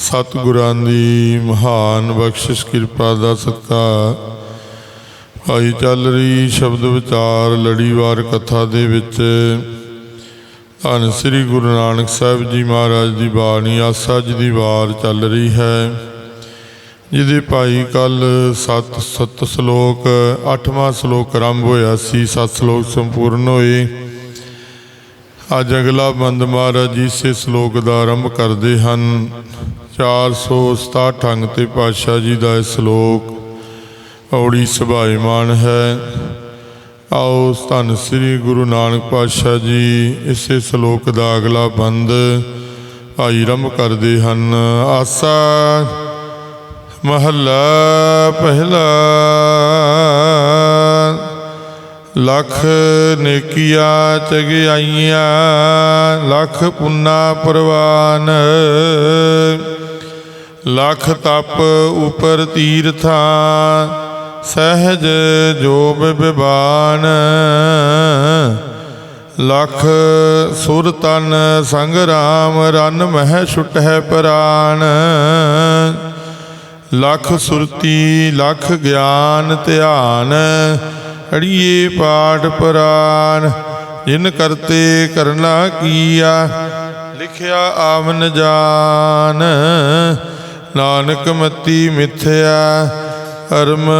ਸਤਿਗੁਰਾਂ ਦੀ ਮਹਾਨ ਬਖਸ਼ਿਸ਼, ਕਿਰਪਾ ਦਾ ਸਦਕਾ ਭਾਈ ਚੱਲ ਰਹੀ ਸ਼ਬਦ ਵਿਚਾਰ, ਲੜੀਵਾਰ ਕਥਾ ਦੇ ਵਿੱਚ। ਧੰਨ ਸ੍ਰੀ ਗੁਰੂ ਨਾਨਕ ਸਾਹਿਬ ਜੀ ਮਹਾਰਾਜ ਦੀ ਬਾਣੀ, ਆਸਾ ਜੀ ਦੀ ਵਾਰ ਚੱਲ ਰਹੀ ਹੈ। ਜਿਹਦੇ ਭਾਈ ਕੱਲ ਸੱਤ ਸੱਤ ਸ਼ਲੋਕ, ਅੱਠਵਾਂ ਸ਼ਲੋਕ ਆਰੰਭ ਹੋਇਆ ਸੀ, ਸੱਤ ਸ਼ਲੋਕ ਸੰਪੂਰਨ ਹੋਏ। ਅੱਜ ਅਗਲਾ ਬੰਦ ਮਹਾਰਾਜ ਜੀ ਇਸੇ ਸ਼ਲੋਕ ਦਾ ਆਰੰਭ ਕਰਦੇ ਹਨ। 467 ਅੰਗ ਤੇ ਪਾਤਸ਼ਾਹ ਜੀ ਦਾ ਇਹ ਸ਼ਲੋਕ, ਔੜੀ ਸੁਭਾਈਮਾਨ ਹੈ। ਆਓ ਧੰਨ ਸ੍ਰੀ ਗੁਰੂ ਨਾਨਕ ਪਾਤਸ਼ਾਹ ਜੀ, ਇਸੇ ਸ਼ਲੋਕ ਦਾ ਅਗਲਾ ਬੰਦ ਭਾਈ ਆਰੰਭ ਕਰਦੇ ਹਨ। ਆਸਾ ਮਹੱਲਾ ਪਹਿਲਾ ਲੱਖ ਨੇਕੀਆਂ ਚਗਿਆਈਆਂ, ਲੱਖ ਪੁੰਨਾ ਪ੍ਰਵਾਨ। ਲੱਖ ਤਪ ਉਪਰ ਤੀਰਥਾਂ, ਸਹਿਜ ਜੋਬ ਬਿਬਾਨ ਲੱਖ ਸੁਰ ਤਨ ਸੰਗ ਰਾਮ, ਰਨ ਮਹਿ ਛੁਟਹਿ ਪ੍ਰਾਨ। ਲੱਖ ਸੁਰਤੀ, ਲੱਖ ਗਿਆਨ ਧਿਆਨ, ਅੜੀਏ ਪਾਠ ਪੁਰਾਨ। ਜਿਨ ਕਰਤੇ ਕਰਨਾ ਕੀਆ, ਲਿਖਿਆ ਆਵਨ ਜਾਨ। ਨਾਨਕ ਮਤੀ ਮਿਥਿਆ, ਅਰਮ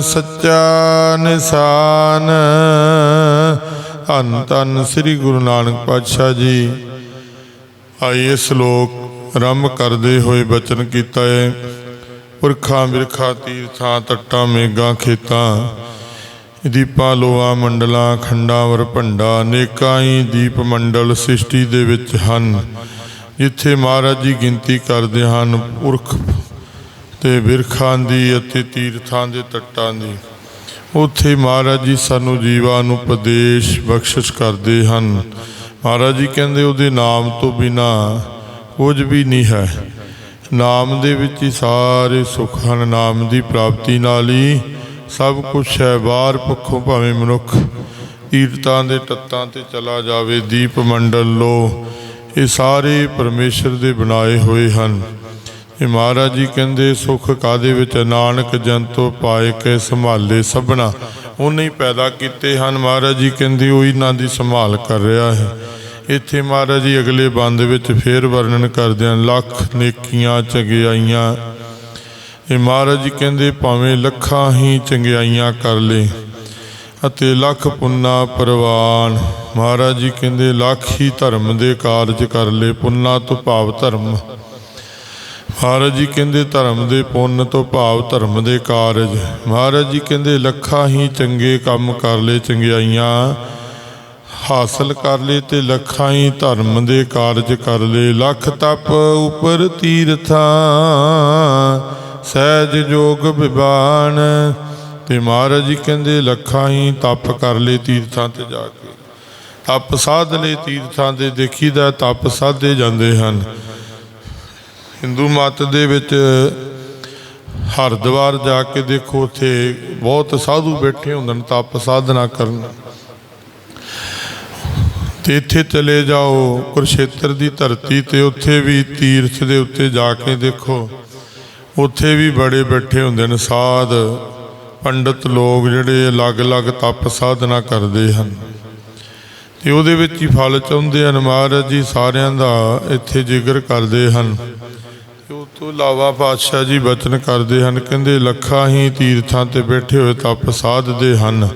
ਸੱਚਾ ਨਿਸ਼ਾਨ। ਧੰਨ ਧੰਨ ਸ੍ਰੀ ਗੁਰੂ ਨਾਨਕ ਪਾਤਸ਼ਾਹ ਜੀ। ਆਏ ਸ਼ਲੋਕ ਆਰੰਭ ਕਰਦੇ ਹੋਏ ਬਚਨ ਕੀਤਾ ਹੈ ਪੁਰਖਾਂ ਬਿਰਖਾ ਤੀਰਥਾਂ, ਤੱਟਾਂ ਮੇਗਾ ਖੇਤਾਂ। ਦੀਪਾਂ ਲੋਆ ਮੰਡਲਾਂ, ਖੰਡਾਂ ਵਰ ਭੰਡਾ ਅਨੇਕਾਂ ਹੀ ਦੀਪ ਮੰਡਲ ਸ੍ਰਿਸ਼ਟੀ ਦੇ ਵਿੱਚ ਹਨ। ਜਿੱਥੇ ਮਹਾਰਾਜ ਜੀ ਗਿਣਤੀ ਕਰਦੇ ਹਨ ਪੁਰਖ ਤੇ ਬਿਰਖਾਂ ਦੀ ਅਤੇ ਤੀਰਥਾਂ ਦੇ ਤੱਟਾਂ ਦੀ, ਉੱਥੇ ਮਹਾਰਾਜ ਜੀ ਸਾਨੂੰ ਜੀਵਾਂ ਨੂੰ ਉਪਦੇਸ਼ ਬਖਸ਼ਿਸ਼ ਕਰਦੇ ਹਨ। ਮਹਾਰਾਜ ਜੀ ਕਹਿੰਦੇ ਉਹਦੇ ਨਾਮ ਤੋਂ ਬਿਨਾ ਕੁਝ ਵੀ ਨਹੀਂ ਹੈ। ਨਾਮ ਦੇ ਵਿੱਚ ਹੀ ਸਾਰੇ ਸੁੱਖ ਹਨ, ਨਾਮ ਦੀ ਪ੍ਰਾਪਤੀ ਨਾਲ ਹੀ ਸਭ ਕੁਝ ਹੈ। ਬਾਹਰ ਪੱਖੋਂ ਭਾਵੇਂ ਮਨੁੱਖ ਤੀਰਥਾਂ ਦੇ ਤੱਤਾਂ ਤੇ ਚਲਾ ਜਾਵੇ, ਦੀਪ ਮੰਡਲ ਲੋ ਇਹ ਸਾਰੇ ਪਰਮੇਸ਼ਰ ਦੇ ਬਣਾਏ ਹੋਏ ਹਨ। ਇਹ ਮਹਾਰਾਜ ਜੀ ਕਹਿੰਦੇ, ਸੁਖ ਕਾਦੇ ਵਿੱਚ ਨਾਨਕ ਜੰਤੋ ਪਾਏ ਕੇ ਸੰਭਾਲੇ ਸਭਨਾ। ਉਹਨੇ ਹੀ ਪੈਦਾ ਕੀਤੇ ਹਨ। ਮਹਾਰਾਜ ਜੀ ਕਹਿੰਦੇ, ਉਹ ਇਹਨਾਂ ਦੀ ਸੰਭਾਲ ਕਰ ਰਿਹਾ ਹੈ। ਇੱਥੇ ਮਹਾਰਾਜ ਜੀ ਅਗਲੇ ਬੰਦ ਵਿੱਚ ਫੇਰ ਵਰਣਨ ਕਰਦੇ ਹਨ, ਲੱਖ ਨੇਕੀਆਂ ਚੰਗਿਆਈਆਂ। ਇਹ ਮਹਾਰਾਜ ਜੀ ਕਹਿੰਦੇ, ਭਾਵੇਂ ਲੱਖਾਂ ਹੀ ਚੰਗਿਆਈਆਂ ਕਰ ਲੇ ਅਤੇ ਲੱਖ ਪੁੰਨਾ ਪ੍ਰਵਾਨ। ਮਹਾਰਾਜ ਜੀ ਕਹਿੰਦੇ, ਲੱਖ ਹੀ ਧਰਮ ਦੇ ਕਾਰਜ ਕਰ ਲੇ, ਪੁੰਨਾ ਤੋਂ ਭਾਵ ਧਰਮ। ਮਹਾਰਾਜ ਜੀ ਕਹਿੰਦੇ, ਧਰਮ ਦੇ ਪੁੰਨ ਤੋਂ ਭਾਵ ਧਰਮ ਦੇ ਕਾਰਜ। ਮਹਾਰਾਜ ਜੀ ਕਹਿੰਦੇ, ਲੱਖਾਂ ਹੀ ਚੰਗੇ ਕੰਮ ਕਰ ਲੇ, ਚੰਗਿਆਈਆਂ ਹਾਸਲ ਕਰ ਲੇ ਤੇ ਲੱਖਾਂ ਹੀ ਧਰਮ ਦੇ ਕਾਰਜ ਕਰ ਲੇ। ਲੱਖ ਤਪ ਉਪਰ ਤੀਰਥਾਂ, ਸਹਿਜ ਜੋਗ ਵਿਬਾਨ ਤੇ ਮਹਾਰਾਜ ਜੀ ਕਹਿੰਦੇ, ਲੱਖਾਂ ਹੀ ਤਪ ਕਰ ਲੇ ਤੀਰਥਾਂ ਤੇ ਜਾ ਕੇ। ਤਪ ਸਾਧ ਲਈ ਤੀਰਥਾਂ ਤੇ, ਦੇਖੀਦਾ ਤਪ ਸਾਧੇ ਜਾਂਦੇ ਹਨ। ਹਿੰਦੂ ਮਤ ਦੇ ਵਿੱਚ ਹਰਿਦੁਆਰ ਜਾ ਕੇ ਦੇਖੋ, ਉੱਥੇ ਬਹੁਤ ਸਾਧੂ ਬੈਠੇ ਹੁੰਦੇ ਨੇ ਤਪ ਸਾਧਨਾ ਕਰਨ। ਤੇ ਇੱਥੇ ਚਲੇ ਜਾਓ, ਕੁਰਸ਼ੇਤਰ ਦੀ ਧਰਤੀ ਤੇ ਉੱਥੇ ਵੀ ਤੀਰਥ ਦੇ ਉੱਤੇ ਜਾ ਕੇ ਦੇਖੋ। ਉੱਥੇ ਵੀ ਬੜੇ ਬੈਠੇ ਹੁੰਦੇ ਨੇ ਸਾਧ। ਪੰਡਤ ਲੋਕ ਜਿਹੜੇ ਅਲੱਗ-ਅਲੱਗ ਤਪ ਸਾਧਨਾ ਕਰਦੇ ਹਨ। ਤੇ ਉਹਦੇ ਵਿੱਚ ਹੀ ਫਲ ਚਾਹੁੰਦੇ ਹਨ ਮਹਾਰਾਜ ਜੀ, ਸਾਰਿਆਂ ਦਾ ਇੱਥੇ ਜ਼ਿਕਰ ਕਰਦੇ ਹਨ। ਤੇ ਉਹ ਤੋਂ ਇਲਾਵਾ ਪਾਤਸ਼ਾਹ ਜੀ ਬਚਨ ਕਰਦੇ ਹਨ, ਕਹਿੰਦੇ ਲੱਖਾਂ ਹੀ ਤੀਰਥਾਂ ਤੇ ਬੈਠੇ ਹੋਏ ਤਪ ਸਾਧਦੇ ਹਨ।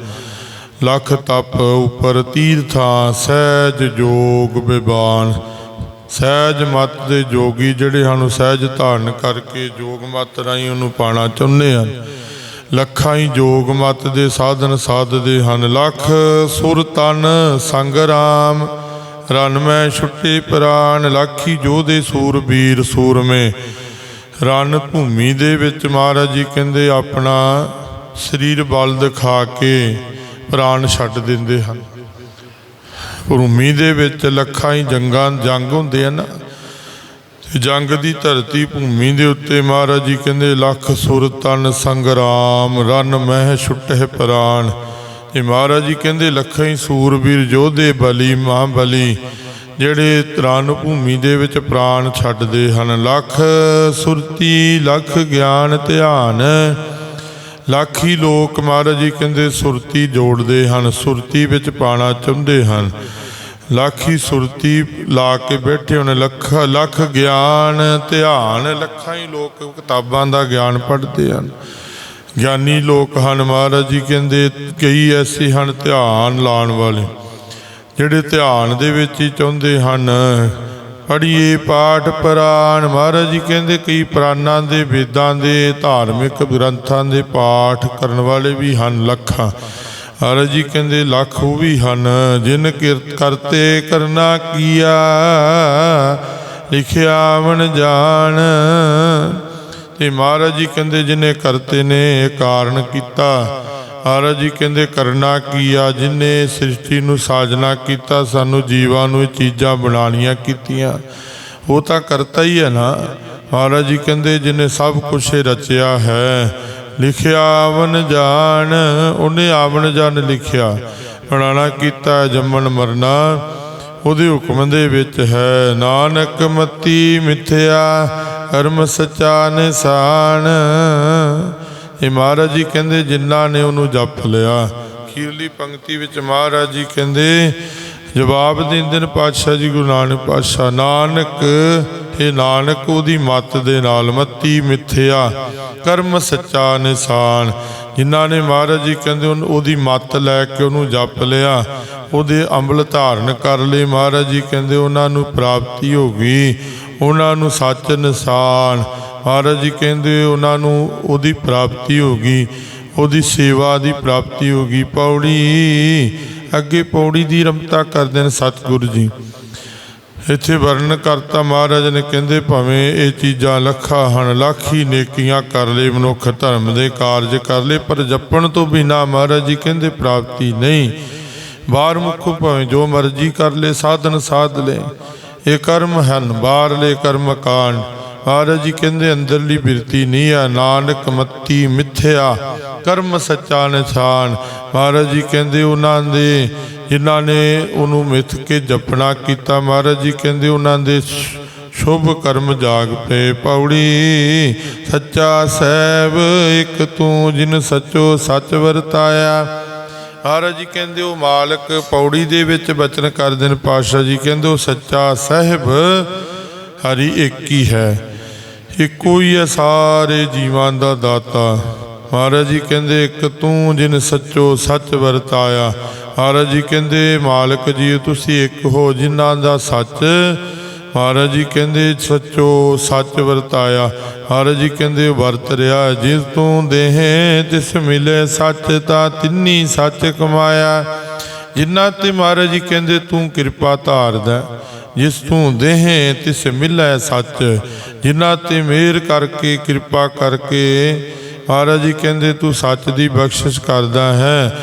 ਲੱਖ ਤਪ ਉੱਪਰ ਤੀਰਥਾਂ, ਸਹਿਜ ਜੋਗ ਵਿਵਾਨ ਸਹਿਜ ਮਤ ਦੇ ਜੋਗੀ ਜਿਹੜੇ ਹਨ, ਉਹ ਸਹਿਜ ਧਾਰਨ ਕਰਕੇ ਜੋਗ ਮਤ ਰਾਹੀਂ ਉਹਨੂੰ ਪਾਣਾ ਚਾਹੁੰਦੇ ਹਨ। ਲੱਖਾਂ ਹੀ ਜੋਗ ਮਤ ਦੇ ਸਾਧਨ ਸਾਧਦੇ ਹਨ। ਲੱਖ ਸੁਰ ਤਨ ਸੰਗ ਰਾਮ ਰਨ ਮੈਂ ਛੁੱਟੇ ਪ੍ਰਾਨ, ਲੱਖੀ ਜੋਧੇ ਸੂਰਬੀਰ ਸੂਰਮੇ। ਰਨ ਭੂਮੀ ਦੇ ਵਿੱਚ ਮਹਾਰਾਜ ਜੀ ਕਹਿੰਦੇ, ਆਪਣਾ ਸਰੀਰ ਬਲ ਦਿਖਾ ਕੇ ਪ੍ਰਾਣ ਛੱਡ ਦਿੰਦੇ ਹਨ। ਭੂਮੀ ਦੇ ਵਿੱਚ ਲੱਖਾਂ ਹੀ ਜੰਗਾਂ, ਜੰਗ ਹੁੰਦੇ ਹਨ। ਤੇ ਜੰਗ ਦੀ ਧਰਤੀ ਭੂਮੀ ਦੇ ਉੱਤੇ ਮਹਾਰਾਜ ਜੀ ਕਹਿੰਦੇ, ਲੱਖ ਸੁਰ ਤਨ ਸੰਗਰਾਮ, ਰਨ ਮਹਿ ਛੁੱਟੇ ਪ੍ਰਾਣ। ਤੇ ਮਹਾਰਾਜ ਜੀ ਕਹਿੰਦੇ, ਲੱਖਾਂ ਹੀ ਸੂਰਬੀਰ ਯੋਧੇ ਬਲੀ, ਮਹਾਬਲੀ, ਜਿਹੜੇ ਤਰਨ ਭੂਮੀ ਦੇ ਵਿੱਚ ਪ੍ਰਾਣ ਛੱਡਦੇ ਹਨ। ਲੱਖ ਸੁਰਤੀ, ਲੱਖ ਗਿਆਨ ਧਿਆਨ। ਲੱਖੀ ਲੋਕ ਮਹਾਰਾਜ ਜੀ ਕਹਿੰਦੇ, ਸੁਰਤੀ ਜੋੜਦੇ ਹਨ, ਸੁਰਤੀ ਵਿੱਚ ਪਾਣਾ ਚਾਹੁੰਦੇ ਹਨ। ਲੱਖੀ ਸੁਰਤੀ ਲਾ ਕੇ ਬੈਠੇ ਹੋਣੇ ਲੱਖ ਲੱਖ ਗਿਆਨ, ਧਿਆਨ। ਲੱਖਾਂ ਹੀ ਲੋਕ ਕਿਤਾਬਾਂ ਦਾ ਗਿਆਨ ਪੜ੍ਹਦੇ ਹਨ। ਗਿਆਨੀ ਲੋਕ ਹਨ ਮਹਾਰਾਜ ਜੀ, ਕਹਿੰਦੇ ਕਈ ਐਸੇ ਹਨ ਧਿਆਨ ਲਾਉਣ ਵਾਲੇ, ਜਿਹੜੇ ਧਿਆਨ ਦੇ ਵਿੱਚ ਹੀ ਚਾਹੁੰਦੇ ਹਨ। ਪੜ੍ਹੀਏ ਪਾਠ ਪੁਰਾਣ ਮਹਾਰਾਜ ਜੀ ਕਹਿੰਦੇ ਕਈ ਪ੍ਰਾਨਾਂ ਦੇ, ਵੇਦਾਂ ਦੇ, ਧਾਰਮਿਕ ਗ੍ਰੰਥਾਂ ਦੇ ਪਾਠ ਕਰਨ ਵਾਲੇ ਵੀ ਹਨ ਲੱਖਾਂ। ਹਰ ਜੀ ਕਹਿੰਦੇ, ਲੱਖ ਉਹ ਵੀ ਹਨ, ਜਿਨ ਕਿਰਤ ਕਰਤੇ ਕਰਨਾ ਕੀਆ। ਲਿਖਿਆ ਮਨ ਜਾਣ। ਤੇ ਮਹਾਰਾਜ ਜੀ ਕਹਿੰਦੇ, ਜਿਨੇ ਕਰਤੇ ਨੇ ਕਾਰਨ ਕੀਤਾ। ਮਹਾਰਾਜ ਜੀ ਕਹਿੰਦੇ, ਕਰਨਾ ਕੀ ਆ ਜਿਨੇ ਸ੍ਰਿਸ਼ਟੀ ਨੂੰ ਸਾਜਨਾ ਕੀਤਾ, ਸਾਨੂੰ ਜੀਵਾਂ ਨੂੰ ਇਹ ਚੀਜ਼ਾਂ ਬਣਾਉਣੀਆਂ ਕੀਤੀਆਂ। ਉਹ ਤਾਂ ਕਰਤਾ ਹੀ ਹੈ ਨਾ। ਮਹਾਰਾਜ ਜੀ ਕਹਿੰਦੇ, ਜਿਨੇ ਸਭ ਕੁਝ ਰਚਿਆ ਹੈ ਲਿਖਿਆ ਆਵਨ ਜਾਣ, ਉਹਨੇ ਆਵਨ ਜਾਣ ਲਿਖਿਆ। ਬਣਾਣਾ ਕੀਤਾ ਜੰਮਣ ਮਰਨਾ, ਉਹਦੇ ਹੁਕਮ ਦੇ ਵਿੱਚ ਹੈ, ਨਾਨਕ ਮਤੀ ਮਿਥਿਆ ਕਰਮ ਸਚਾ ਨਿਸ਼ਾਨ। ਇਹ ਮਹਾਰਾਜ ਜੀ ਕਹਿੰਦੇ, ਜਿਨ੍ਹਾਂ ਨੇ ਉਹਨੂੰ ਜਪ ਲਿਆ ਖੀਰਲੀ ਪੰਕਤੀ ਵਿੱਚ ਮਹਾਰਾਜ ਜੀ ਕਹਿੰਦੇ, ਜਵਾਬ ਦਿੰਦੇ ਨੇ ਪਾਤਸ਼ਾਹ ਜੀ ਗੁਰੂ ਨਾਨਕ ਪਾਤਸ਼ਾਹ, ਨਾਨਕ ਇਹ ਨਾਨਕ ਉਹਦੀ ਮੱਤ ਦੇ ਨਾਲ ਮੱਤੀ ਮਿੱਥਿਆ, ਕਰਮ ਸੱਚਾ ਨਿਸ਼ਾਨ। ਜਿਨ੍ਹਾਂ ਨੇ ਮਹਾਰਾਜ ਜੀ ਕਹਿੰਦੇ ਉਹਨ- ਉਹਦੀ ਮੱਤ ਲੈ ਕੇ ਉਹਨੂੰ ਜਪ ਲਿਆ, ਉਹਦੇ ਅੰਬਲ ਧਾਰਨ ਕਰ ਲਏ। ਮਹਾਰਾਜ ਜੀ ਕਹਿੰਦੇ ਉਹਨਾਂ ਨੂੰ ਪ੍ਰਾਪਤੀ ਹੋ ਗਈ, ਉਹਨਾਂ ਨੂੰ ਸੱਚ ਨਿਸ਼ਾਨ। ਮਹਾਰਾਜ ਜੀ ਕਹਿੰਦੇ ਉਹਨਾਂ ਨੂੰ ਉਹਦੀ ਪ੍ਰਾਪਤੀ ਹੋ ਗਈ, ਉਹਦੀ ਸੇਵਾ ਦੀ ਪ੍ਰਾਪਤੀ ਹੋ ਗਈ। ਪੌੜੀ, ਅੱਗੇ ਪੌੜੀ ਦੀ ਰਮਤਾ ਕਰਦੇ ਨੇ ਸਤਿਗੁਰੂ ਜੀ। ਇੱਥੇ ਵਰਣਨ ਕਰਤਾ ਮਹਾਰਾਜ ਨੇ ਕਹਿੰਦੇ ਭਾਵੇਂ ਇਹ ਚੀਜ਼ਾਂ ਲੱਖਾਂ ਹਨ, ਲੱਖੀ ਨੇਕੀਆਂ ਕਰ ਲਏ ਮਨੁੱਖ ਧਰਮ ਦੇ ਕਾਰਜ ਕਰ ਲਏ ਪਰ ਜਪਣ ਤੋਂ ਬਿਨਾ ਮਹਾਰਾਜ ਜੀ ਕਹਿੰਦੇ ਪ੍ਰਾਪਤੀ ਨਹੀਂ। ਬਾਹਰ ਮੁਖ ਭਾਵੇਂ ਜੋ ਮਰਜ਼ੀ ਕਰ ਲਏ ਸਾਧਨ ਸਾਧ ਲਏ ਇਹ ਕਰਮ ਹਨ ਬਾਹਰਲੇ ਕਰਮ ਕਾਂਡ। ਮਹਾਰਾਜ ਜੀ ਕਹਿੰਦੇ ਅੰਦਰਲੀ ਬਿਰਤੀ ਨਹੀਂ ਆ, ਨਾਨਕ ਮੱਤੀ ਮਿੱਥਿਆ, ਕਰਮ ਸੱਚਾ ਨਿਸ਼ਾਨ। ਮਹਾਰਾਜ ਜੀ ਕਹਿੰਦੇ ਉਹਨਾਂ ਦੇ ਜਿਨ੍ਹਾਂ ਨੇ ਉਹਨੂੰ ਮਿੱਥ ਕੇ ਜਪਣਾ ਕੀਤਾ, ਮਹਾਰਾਜ ਜੀ ਕਹਿੰਦੇ ਉਹਨਾਂ ਦੇ ਸ਼ੁਭ ਕਰਮ ਜਾਗ ਪਏ। ਪੌੜੀ, ਸੱਚਾ ਸਹਿਬ, ਇੱਕ ਤੂੰ ਜਿਨ ਸੱਚੋ ਸੱਚ ਵਰਤਾਇਆ। ਮਹਾਰਾਜ ਜੀ ਕਹਿੰਦੇ ਉਹ ਮਾਲਕ ਪੌੜੀ ਦੇ ਵਿੱਚ ਬਚਨ ਕਰਦੇ ਨੇ। ਪਾਤਸ਼ਾਹ ਜੀ ਕਹਿੰਦੇ ਉਹ ਸੱਚਾ ਸਹਿਬ, ਹਰੀ ਇੱਕ ਹੀ ਹੈ। ਇੱਕੋ ਹੀ ਹੈ ਸਾਰੇ ਜੀਵਾਂ ਦਾ ਦਾਤਾ। ਮਹਾਰਾਜ ਜੀ ਕਹਿੰਦੇ ਇੱਕ ਤੂੰ ਜਿਨ ਸੱਚੋ ਸੱਚ ਵਰਤਾਇਆ। ਮਹਾਰਾਜ ਜੀ ਕਹਿੰਦੇ, ਮਾਲਕ ਜੀ, ਤੁਸੀਂ ਇੱਕ ਹੋ ਜਿਨ੍ਹਾਂ ਦਾ ਸੱਚ। ਮਹਾਰਾਜ ਜੀ ਕਹਿੰਦੇ, ਸੱਚੋ ਸੱਚ ਵਰਤਾਇਆ। ਮਹਾਰਾਜ ਜੀ ਕਹਿੰਦੇ, ਵਰਤ ਰਿਹਾ ਜਿਸ ਤੂੰ ਦੇਹ ਤਿਸ ਮਿਲੇ ਸੱਚ, ਤਾਂ ਤਿੰਨੀ ਸੱਚ ਕਮਾਇਆ। ਜਿਨ੍ਹਾਂ ਤੇ ਮਹਾਰਾਜ ਜੀ ਕਹਿੰਦੇ, ਤੂੰ ਕਿਰਪਾ ਧਾਰਦਾ ਜਿਸ ਤੂੰ ਦੇਹ ਤਿਸ ਮਿਲੇ ਸੱਚ, ਜਿਨ੍ਹਾਂ ਤੇ ਮਿਹਰ ਕਰਕੇ, ਕਿਰਪਾ ਕਰਕੇ। ਮਹਾਰਾਜ ਜੀ ਕਹਿੰਦੇ, ਤੂੰ ਸੱਚ ਦੀ ਬਖਸ਼ਿਸ਼ ਕਰਦਾ ਹੈ।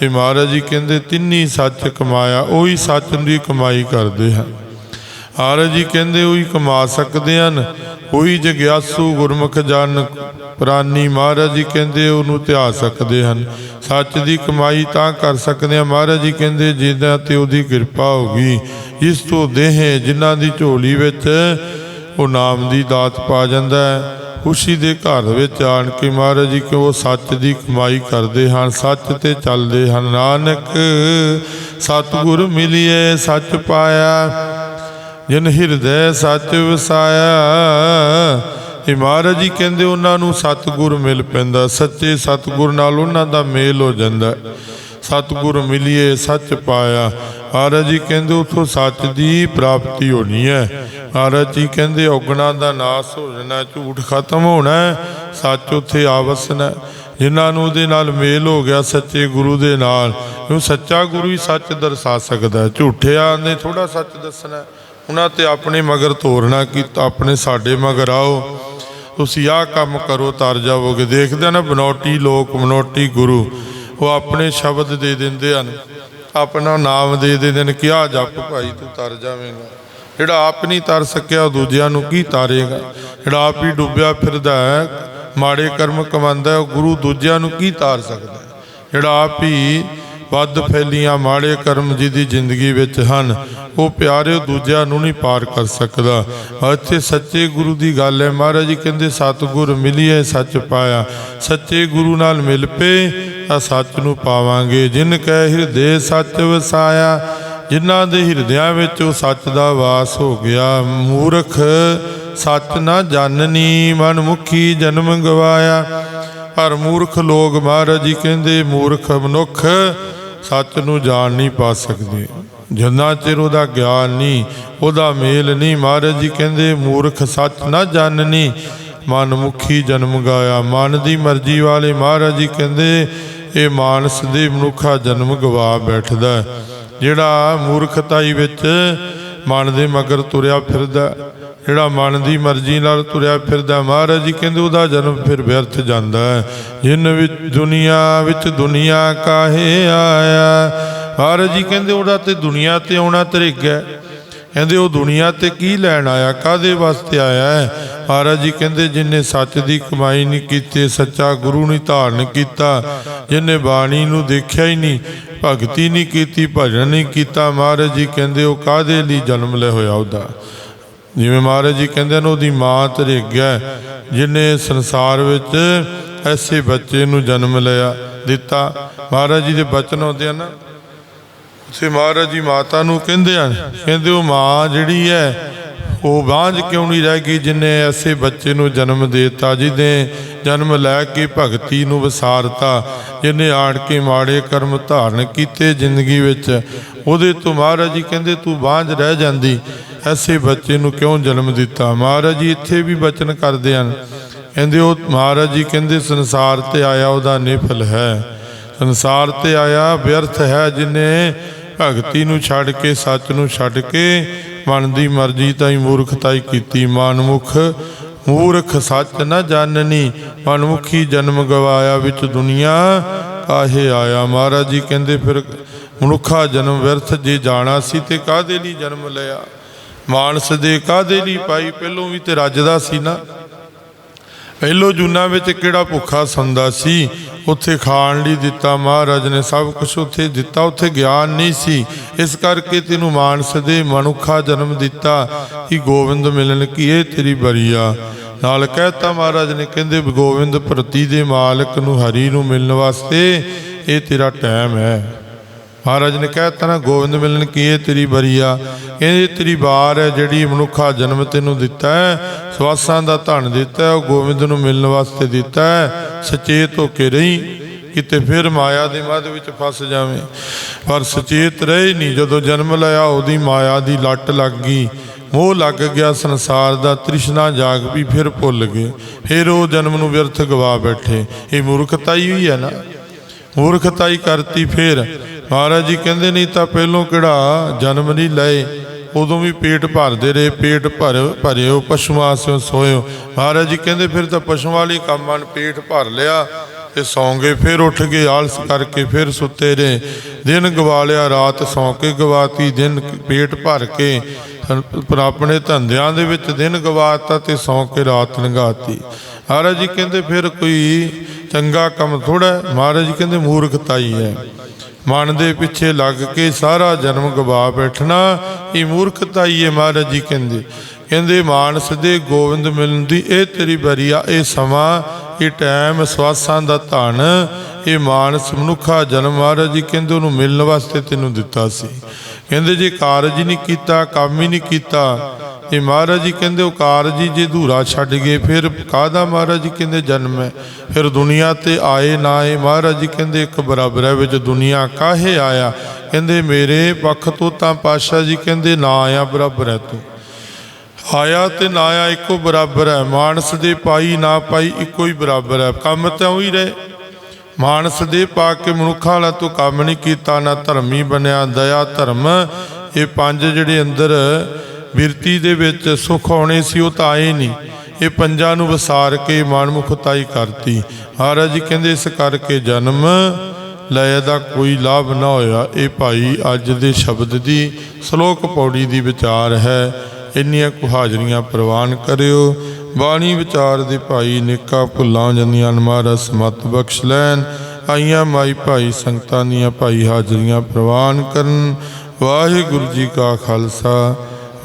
ਤੇ ਮਹਾਰਾਜ ਜੀ ਕਹਿੰਦੇ, ਤਿੰਨੀ ਸੱਚ ਕਮਾਇਆ, ਉਹੀ ਸੱਚ ਦੀ ਕਮਾਈ ਕਰਦੇ ਹਨ। ਮਹਾਰਾਜ ਜੀ ਕਹਿੰਦੇ, ਉਹੀ ਕਮਾ ਸਕਦੇ ਹਨ। ਉਹੀ ਜਗਿਆਸੂ ਗੁਰਮੁਖ ਜਨ ਪ੍ਰਾਨੀ, ਮਹਾਰਾਜ ਜੀ ਕਹਿੰਦੇ, ਉਹਨੂੰ ਧਿਆ ਸਕਦੇ ਹਨ। ਸੱਚ ਦੀ ਕਮਾਈ ਤਾਂ ਕਰ ਸਕਦੇ ਆ ਮਹਾਰਾਜ ਜੀ ਕਹਿੰਦੇ ਜਿਨ੍ਹਾਂ ਤੇ ਉਹਦੀ ਕਿਰਪਾ ਹੋ ਗਈ ਇਸ ਤੋਂ ਦੇਹ, ਜਿਨ੍ਹਾਂ ਦੀ ਝੋਲੀ ਵਿੱਚ ਉਹ ਨਾਮ ਦੀ ਦਾਤ ਪਾ ਜਾਂਦਾ ਹੈ। ਖੁਸ਼ੀ ਦੇ ਘਰ ਵਿੱਚ ਆਣ ਕੇ ਮਹਾਰਾਜ ਜੀ ਕਿ ਉਹ ਸੱਚ ਦੀ ਕਮਾਈ ਕਰਦੇ ਹਨ, ਸੱਚ ਤੇ ਚੱਲਦੇ ਹਨ। ਨਾਨਕ ਸਤਿਗੁਰ ਮਿਲਿਏ ਸੱਚ ਪਾਇਆ, ਜਿਨ ਹਿਰਦੈ ਸੱਚ ਵਸਾਇਆ। ਇਹ ਮਹਾਰਾਜ ਜੀ ਕਹਿੰਦੇ ਉਹਨਾਂ ਨੂੰ ਸਤਿਗੁਰ ਮਿਲ ਪੈਂਦਾ, ਸੱਚੇ ਸਤਿਗੁਰ ਨਾਲ ਉਹਨਾਂ ਦਾ ਮੇਲ ਹੋ ਜਾਂਦਾ। ਸਤਿਗੁਰ ਮਿਲਿਏ ਸੱਚ ਪਾਇਆ। ਮਹਾਰਾਜ ਜੀ ਕਹਿੰਦੇ ਉਥੋਂ ਸੱਚ ਦੀ ਪ੍ਰਾਪਤੀ ਹੋਣੀ ਹੈ। ਮਹਾਰਾਜ ਜੀ ਕਹਿੰਦੇ ਔਗਣਾ ਦਾ ਨਾਸ ਹੋ ਜਾਣਾ, ਝੂਠ ਖਤਮ ਹੋਣਾ ਸੱਚ ਉਥੇ ਆਵਸਣਾ ਹੈ। ਜਿਨ੍ਹਾਂ ਨੂੰ ਉਹਦੇ ਨਾਲ ਮੇਲ ਹੋ ਗਿਆ ਸੱਚੇ ਗੁਰੂ ਦੇ ਨਾਲ, ਉਹ ਸੱਚਾ ਗੁਰੂ ਹੀ ਸੱਚ ਦਰਸਾ ਸਕਦਾ ਝੂਠਿਆਂ ਨੇ ਥੋੜਾ ਸੱਚ ਦੱਸਣਾ ਉਹਨਾਂ ਤੇ ਆਪਣੇ ਮਗਰ ਤੋਰਨਾ ਕਿ ਆਪਣੇ ਸਾਡੇ ਮਗਰ ਆਓ। ਤੁਸੀਂ ਆਹ ਕੰਮ ਕਰੋ, ਤਰ ਜਾਵੋਗੇ। ਦੇਖਦੇ ਨਾ, ਬਨੋਟੀ ਲੋਕ, ਬਨੌਟੀ ਗੁਰੂ। ਉਹ ਆਪਣੇ ਸ਼ਬਦ ਦੇ ਦਿੰਦੇ ਹਨ। ਆਪਣਾ ਨਾਮ ਦੇ ਦਿੰਦੇ ਨੇ ਕਿ ਆ ਜਪ ਭਾਈ ਤੂੰ ਤਰ ਜਾਵੇਂਗਾ। ਜਿਹੜਾ ਆਪ ਨਹੀਂ ਤਰ ਸਕਿਆ, ਉਹ ਦੂਜਿਆਂ ਨੂੰ ਕੀ ਤਾਰੇਗਾ? ਜਿਹੜਾ ਆਪ ਹੀ ਡੁੱਬਿਆ ਫਿਰਦਾ ਹੈ, ਮਾੜੇ ਕਰਮ ਕਮਾਉਂਦਾ ਉਹ ਗੁਰੂ ਦੂਜਿਆਂ ਨੂੰ ਕੀ ਤਾਰ ਸਕਦਾ ਜਿਹੜਾ ਆਪ ਹੀ ਵੱਧ ਫੈਲੀਆਂ, ਮਾੜੇ ਕਰਮ ਜਿਹਦੀ ਜ਼ਿੰਦਗੀ ਵਿੱਚ ਹਨ, ਉਹ ਪਿਆਰੇ ਦੂਜਿਆਂ ਨੂੰ ਨਹੀਂ ਪਾਰ ਕਰ ਸਕਦਾ। ਇੱਥੇ ਸੱਚੇ ਗੁਰੂ ਦੀ ਗੱਲ ਹੈ। ਮਹਾਰਾਜ ਜੀ ਕਹਿੰਦੇ, ਸਤਿਗੁਰ ਮਿਲੀਏ ਸੱਚ ਪਾਇਆ। ਸੱਚੇ ਗੁਰੂ ਨਾਲ ਮਿਲ ਪਏ ਤਾਂ ਸੱਚ ਨੂੰ ਪਾਵਾਂਗੇ। ਜਿਨ ਕੈ ਹਿਰਦੇ ਸੱਚ ਵਸਾਇਆ, ਜਿਨ੍ਹਾਂ ਦੇ ਹਿਰਦਿਆਂ ਵਿੱਚ ਉਹ ਸੱਚ ਦਾ ਵਾਸ ਹੋ ਗਿਆ। ਮੂਰਖ, ਸੱਚ ਨਾ ਜਾਣਨੀ ਮਨ ਮੁਖੀ ਜਨਮ ਗਵਾਇਆ। ਪਰ ਮੂਰਖ ਲੋਕ ਮਹਾਰਾਜ ਜੀ ਕਹਿੰਦੇ, ਮੂਰਖ ਮਨੁੱਖ ਸੱਚ ਨੂੰ ਜਾਣ ਨਹੀਂ ਪਾ ਸਕਦੇ। ਜਿੰਨਾ ਚਿਰ ਉਹਦਾ ਗਿਆਨ ਨਹੀਂ, ਉਹਦਾ ਮੇਲ ਨਹੀਂ, ਮਹਾਰਾਜ ਜੀ ਕਹਿੰਦੇ, ਮੂਰਖ ਸੱਚ ਨਾ ਜਾਣਨੀ ਮਨ ਮੁਖੀ ਜਨਮ ਗਾਇਆ। ਮਨ ਦੀ ਮਰਜ਼ੀ ਵਾਲੇ ਮਹਾਰਾਜ ਜੀ ਕਹਿੰਦੇ ਇਹ ਮਾਨਸ ਦੇ ਮਨੁੱਖਾ ਜਨਮ ਗਵਾ ਬੈਠਦਾ ਜਿਹੜਾ ਮੂਰਖਤਾਈ ਵਿੱਚ ਮਨ ਦੇ ਮਗਰ ਤੁਰਿਆ ਫਿਰਦਾ ਜਿਹੜਾ ਮਨ ਦੀ ਮਰਜ਼ੀ ਨਾਲ ਤੁਰਿਆ ਫਿਰਦਾ ਮਹਾਰਾਜ ਜੀ ਕਹਿੰਦੇ ਉਹਦਾ ਜਨਮ ਫਿਰ ਵਿਅਰਥ ਜਾਂਦਾ ਹੈ। ਜਿਨ ਵਿੱਚ ਦੁਨੀਆ ਵਿੱਚ ਦੁਨੀਆ ਕਾਹੇ ਆਇਆ? ਮਹਾਰਾਜ ਜੀ ਕਹਿੰਦੇ ਉਹਦਾ ਤੇ ਦੁਨੀਆ ਤੇ ਆਉਣਾ ਤਰੀਕਾ ਹੈ। ਕਹਿੰਦੇ ਉਹ ਦੁਨੀਆ ਤੇ ਕੀ ਲੈਣ ਆਇਆ? ਕਾਦੇ ਵਾਸਤੇ ਆਇਆ ਹੈ? ਮਹਾਰਾਜ ਜੀ ਕਹਿੰਦੇ, ਜਿਨੇ ਸੱਚ ਦੀ ਕਮਾਈ ਨਹੀਂ ਕੀਤੀ, ਸੱਚਾ ਗੁਰੂ ਨਹੀਂ ਧਾਰਨ ਕੀਤਾ, ਜਿਨੇ ਬਾਣੀ ਨੂੰ ਦੇਖਿਆ ਹੀ ਨਹੀਂ, ਭਗਤੀ ਨਹੀਂ ਕੀਤੀ, ਭਜਨ ਨਹੀਂ ਕੀਤਾ, ਮਹਾਰਾਜ ਜੀ ਕਹਿੰਦੇ, ਉਹ ਕਾਦੇ ਲਈ ਜਨਮ ਲੈ ਹੋਇਆ ਉਹਦਾ? ਜਿਵੇਂ ਮਹਾਰਾਜ ਜੀ ਕਹਿੰਦੇ ਨੇ, ਉਹਦੀ ਮਾਂ ਧਰੇਗਿਆ ਜਿਨੇ ਸੰਸਾਰ ਵਿੱਚ ਐਸੇ ਬੱਚੇ ਨੂੰ ਜਨਮ ਲਿਆ, ਦਿੱਤਾ। ਮਹਾਰਾਜ ਜੀ ਦੇ ਬਚਨ ਆਉਂਦੇ ਆ ਨਾ ਉਸੇ ਮਹਾਰਾਜ ਜੀ ਮਾਤਾ ਨੂੰ ਕਹਿੰਦੇ ਆ, ਕਹਿੰਦੇ ਉਹ ਮਾਂ ਜਿਹੜੀ ਹੈ ਉਹ ਬਾਂਝ ਕਿਉਂ ਨਹੀਂ ਰਹਿ ਗਈ ਜਿਨੇ ਐਸੇ ਬੱਚੇ ਨੂੰ ਜਨਮ ਦੇਤਾ ਜਿਹਦੇ ਜਨਮ ਲੈ ਕੇ ਭਗਤੀ ਨੂੰ ਵਿਸਾਰਤਾ, ਜਿਨੇ ਆੜ ਕੇ ਮਾੜੇ ਕਰਮ ਧਾਰਨ ਕੀਤੇ ਜ਼ਿੰਦਗੀ ਵਿੱਚ। ਉਹਦੇ ਤੋਂ ਮਹਾਰਾਜ ਜੀ ਕਹਿੰਦੇ, ਤੂੰ ਬਾਂਝ ਰਹਿ ਜਾਂਦੀ, ਐਸੇ ਬੱਚੇ ਨੂੰ ਕਿਉਂ ਜਨਮ ਦਿੱਤਾ? ਮਹਾਰਾਜ ਜੀ ਇੱਥੇ ਵੀ ਬਚਨ ਕਰਦੇ ਹਨ। ਕਹਿੰਦੇ, ਉਹ ਮਹਾਰਾਜ ਜੀ ਕਹਿੰਦੇ, ਸੰਸਾਰ ਤੇ ਆਇਆ ਉਹਦਾ ਨਿਫਲ ਹੈ। ਸੰਸਾਰ ਤੇ ਆਇਆ ਵਿਅਰਥ ਹੈ ਜਿਨੇ ਭਗਤੀ ਨੂੰ ਛੱਡ ਕੇ, ਸੱਚ ਨੂੰ ਛੱਡ ਕੇ ਮਨ ਦੀ ਮਰਜ਼ੀ ਤਾਈ ਮੂਰਖਤਾਈ ਕੀਤੀ ਮਨਮੁਖ। ਮੂਰਖ ਸੱਚ ਨਾ ਜਾਣਨੀ, ਮਨਮੁਖੀ ਜਨਮ ਗਵਾਇਆ ਵਿੱਚ ਦੁਨੀਆ ਕਾਹੇ ਆਇਆ। ਮਹਾਰਾਜ ਜੀ ਕਹਿੰਦੇ ਫਿਰ ਮਨੁੱਖਾ ਜਨਮ ਵਿਰਥ ਜੇ ਜਾਣਾ ਸੀ ਤੇ ਕਾਹਦੇ ਲਈ ਜਨਮ ਲਿਆ? ਮਾਨਸ ਦੇ ਕਾਹਦੇ ਲਈ ਪਾਈ? ਪਹਿਲੋਂ ਵੀ ਤੇ ਰੱਜਦਾ ਸੀ ਨਾ। ਪਹਿਲੋ ਜੂਨਾ ਵਿੱਚ ਕਿਹੜਾ ਭੁੱਖਾ ਸੰਦਾ ਸੀ? ਉੱਥੇ ਖਾਣ ਲਈ ਦਿੱਤਾ ਮਹਾਰਾਜ ਨੇ ਸਭ ਕੁਝ ਉੱਥੇ ਦਿੱਤਾ, ਉੱਥੇ ਗਿਆਨ ਨਹੀਂ ਸੀ। ਇਸ ਕਰਕੇ ਤੈਨੂੰ ਮਾਨਸ ਦੇ ਮਨੁੱਖਾ ਜਨਮ ਦਿੱਤਾ ਕਿ ਗੋਬਿੰਦ ਮਿਲਣ ਕੀ ਇਹ ਤੇਰੀ ਬਰੀਆ? ਨਾਲ ਕਹਿਤਾ ਮਹਾਰਾਜ ਨੇ, ਕਹਿੰਦੇ ਗੋਬਿੰਦ ਪ੍ਰਤੀ ਦੇ ਮਾਲਕ ਨੂੰ ਹਰੀ ਨੂੰ ਮਿਲਣ ਵਾਸਤੇ ਇਹ ਤੇਰਾ ਟਾਈਮ ਹੈ। ਮਹਾਰਾਜ ਨੇ ਕਹਿਤਾ ਨਾ, ਗੋਬਿੰਦ ਮਿਲਣ ਕੀ ਇਹ ਤੇਰੀ ਬਰੀਆ? ਇਹ ਤੇਰੀ ਬਾਰ ਹੈ ਜਿਹੜੀ ਮਨੁੱਖਾ ਜਨਮ ਤੈਨੂੰ ਦਿੱਤਾ ਹੈ, ਸਵਾਸਾਂ ਦਾ ਧਨ ਦਿੱਤਾ ਉਹ ਗੋਬਿੰਦ ਨੂੰ ਮਿਲਣ ਵਾਸਤੇ ਦਿੱਤਾ ਹੈ, ਸਚੇਤ ਹੋ ਕੇ ਰਹੀ, ਕਿਤੇ ਫਿਰ ਮਾਇਆ ਦੇ ਮੱਧ ਵਿੱਚ ਫਸ ਜਾਵੇਂ। ਪਰ ਸਚੇਤ ਰਹੇ ਨਹੀਂ, ਜਦੋਂ ਜਨਮ ਲਿਆ, ਉਹਦੀ ਮਾਇਆ ਦੀ ਲੱਟ ਲੱਗ ਗਈ। ਮੋਹ ਲੱਗ ਗਿਆ, ਸੰਸਾਰ ਦਾ ਤ੍ਰਿਸ਼ਨਾ ਜਾਗ ਵੀ ਫਿਰ ਭੁੱਲ ਗਏ। ਫਿਰ ਉਹ ਜਨਮ ਨੂੰ ਵਿਅਰਥ ਗਵਾ ਬੈਠੇ। ਇਹ ਮੂਰਖਤਾ ਹੀ ਹੋਈ ਹੈ ਨਾ? ਮੂਰਖਤਾਈ ਕਰਤੀ ਫਿਰ। ਮਹਾਰਾਜ ਜੀ ਕਹਿੰਦੇ ਨਹੀਂ ਤਾਂ ਪਹਿਲੋਂ ਕਿਹੜਾ ਜਨਮ ਨਹੀਂ ਲਏ, ਉਦੋਂ ਵੀ ਪੇਟ ਭਰਦੇ ਰਹੇ, ਪੇਟ ਭਰ, ਭਰਿਓ, ਪਸ਼ੂਆਂ ਸਿਓ ਸੋਇਓ। ਮਹਾਰਾਜ ਜੀ ਕਹਿੰਦੇ ਫਿਰ ਤਾਂ ਪਸ਼ੂਆਂ ਵਾਲੀ ਕੰਮਾਂ ਪੇਟ ਭਰ ਲਿਆ ਤੇ ਸੌਂ ਗਏ ਫਿਰ ਉੱਠ ਕੇ ਆਲਸ ਕਰਕੇ ਫਿਰ ਸੁੱਤੇ ਰਹੇ। ਦਿਨ ਗਵਾ ਲਿਆ ਰਾਤ ਸੌਂ ਕੇ ਗਵਾਤੀ, ਦਿਨ ਪੇਟ ਭਰ ਕੇ ਪਰ ਆਪਣੇ ਧੰਦਿਆਂ ਦੇ ਵਿੱਚ ਦਿਨ ਗਵਾਤਾ ਤੇ ਸੌਂ ਕੇ ਰਾਤ ਲੰਘਾਤੀ। ਮਹਾਰਾਜ ਜੀ ਕਹਿੰਦੇ ਫਿਰ ਕੋਈ ਚੰਗਾ ਕੰਮ ਥੋੜਾ ਮਹਾਰਾਜ ਜੀ ਕਹਿੰਦੇ ਮੂਰਖਤਾਈ ਹੈ। ਮਨ ਦੇ ਪਿੱਛੇ ਲੱਗ ਕੇ ਸਾਰਾ ਜਨਮ ਗਵਾ ਬੈਠਣਾ, ਇਹ ਮੂਰਖਤਾਈ ਹੈ ਮਹਾਰਾਜ ਜੀ ਕਹਿੰਦੇ। ਕਹਿੰਦੇ, ਮਾਨਸ ਦੇ ਗੋਬਿੰਦ ਮਿਲਣ ਦੀ ਇਹ ਤੇਰੀ ਬਰੀਆ ਇਹ ਸਮਾਂ, ਇਹ ਟਾਈਮ, ਸਵਾਸਾਂ ਦਾ ਧਨ, ਇਹ ਮਾਨਸ ਮਨੁੱਖਾ ਜਨਮ ਮਹਾਰਾਜ ਜੀ ਕਹਿੰਦੇ, ਉਹਨੂੰ ਮਿਲਣ ਵਾਸਤੇ ਤੈਨੂੰ ਦਿੱਤਾ ਸੀ। ਕਹਿੰਦੇ, ਜੇ ਕਾਰਜ ਹੀ ਨਹੀਂ ਕੀਤਾ, ਕੰਮ ਹੀ ਨਹੀਂ ਕੀਤਾ ਇਹ ਮਹਾਰਾਜ ਜੀ ਕਹਿੰਦੇ ਉਹ ਕਾਰਜ ਜੇ ਧੂਰਾ ਛੱਡ ਗਏ, ਫਿਰ ਕਾਹਦਾ ਮਹਾਰਾਜ ਜੀ ਕਹਿੰਦੇ, ਜਨਮ ਹੈ। ਫਿਰ ਦੁਨੀਆ ਤੇ ਆਏ ਨਾ ਆਏ, ਮਹਾਰਾਜ ਜੀ ਕਹਿੰਦੇ, ਇੱਕ ਬਰਾਬਰ ਹੈ ਵਿੱਚ ਦੁਨੀਆ ਕਾਹੇ ਆਇਆ? ਕਹਿੰਦੇ, ਮੇਰੇ ਪੱਖ ਤੋਂ ਤਾਂ ਪਾਸ਼ਾ ਜੀ ਕਹਿੰਦੇ, ਨਾ ਆਇਆ, ਬਰਾਬਰ ਹੈ ਤੂੰ। ਆਇਆ ਤੇ ਨਾ ਆਇਆ, ਇੱਕੋ ਬਰਾਬਰ ਹੈ। ਮਾਨਸ ਦੇ ਪਾਈ, ਨਾ ਪਾਈ, ਇੱਕੋ ਹੀ ਬਰਾਬਰ ਹੈ। ਕੰਮ ਤਾਂ ਉਹੀ ਰਹੇ। ਮਾਨਸ ਦੇ ਪਾ ਕੇ ਮਨੁੱਖਾਂ ਵਾਲਾ ਤੂੰ ਕੰਮ ਨਹੀਂ ਕੀਤਾ, ਨਾ ਧਰਮੀ ਬਣਿਆ, ਦਇਆ, ਧਰਮ। ਇਹ ਪੰਜ ਜਿਹੜੇ ਅੰਦਰ ਵਿਰਤੀ ਦੇ ਵਿੱਚ ਸੁਖ ਆਉਣੇ ਸੀ, ਉਹ ਤਾਂ ਆਏ ਨਹੀਂ। ਇਹ ਪੰਜਾਂ ਨੂੰ ਵਿਸਾਰ ਕੇ ਮਨਮੁਖਤਾਈ ਕਰਤੀ। ਮਹਾਰਾਜ ਜੀ ਕਹਿੰਦੇ, ਇਸ ਕਰਕੇ ਜਨਮ ਲਏ ਦਾ ਕੋਈ ਲਾਭ ਨਾ ਹੋਇਆ। ਇਹ ਭਾਈ ਅੱਜ ਦੇ ਸ਼ਬਦ ਦੀ ਸ਼ਲੋਕ ਪੌੜੀ ਦੀ ਵਿਚਾਰ ਹੈ। ਇੰਨੀਆਂ ਕੁ ਹਾਜ਼ਰੀਆਂ ਪ੍ਰਵਾਨ ਕਰਿਓ। ਬਾਣੀ ਵਿਚਾਰ ਦੇ ਭਾਈ ਨਿੱਕਾ ਭੁੱਲਾਂ ਜਾਂਦੀਆਂ ਹਨ। ਮਹਾਰਾਜ ਸਮਤ ਬਖਸ਼ ਲੈਣ। ਆਈਆਂ ਮਾਈ ਭਾਈ ਸੰਗਤਾਂ ਦੀਆਂ ਭਾਈ ਹਾਜ਼ਰੀਆਂ ਪ੍ਰਵਾਨ ਕਰਨ। ਵਾਹਿਗੁਰੂ ਜੀ ਕਾ ਖਾਲਸਾ।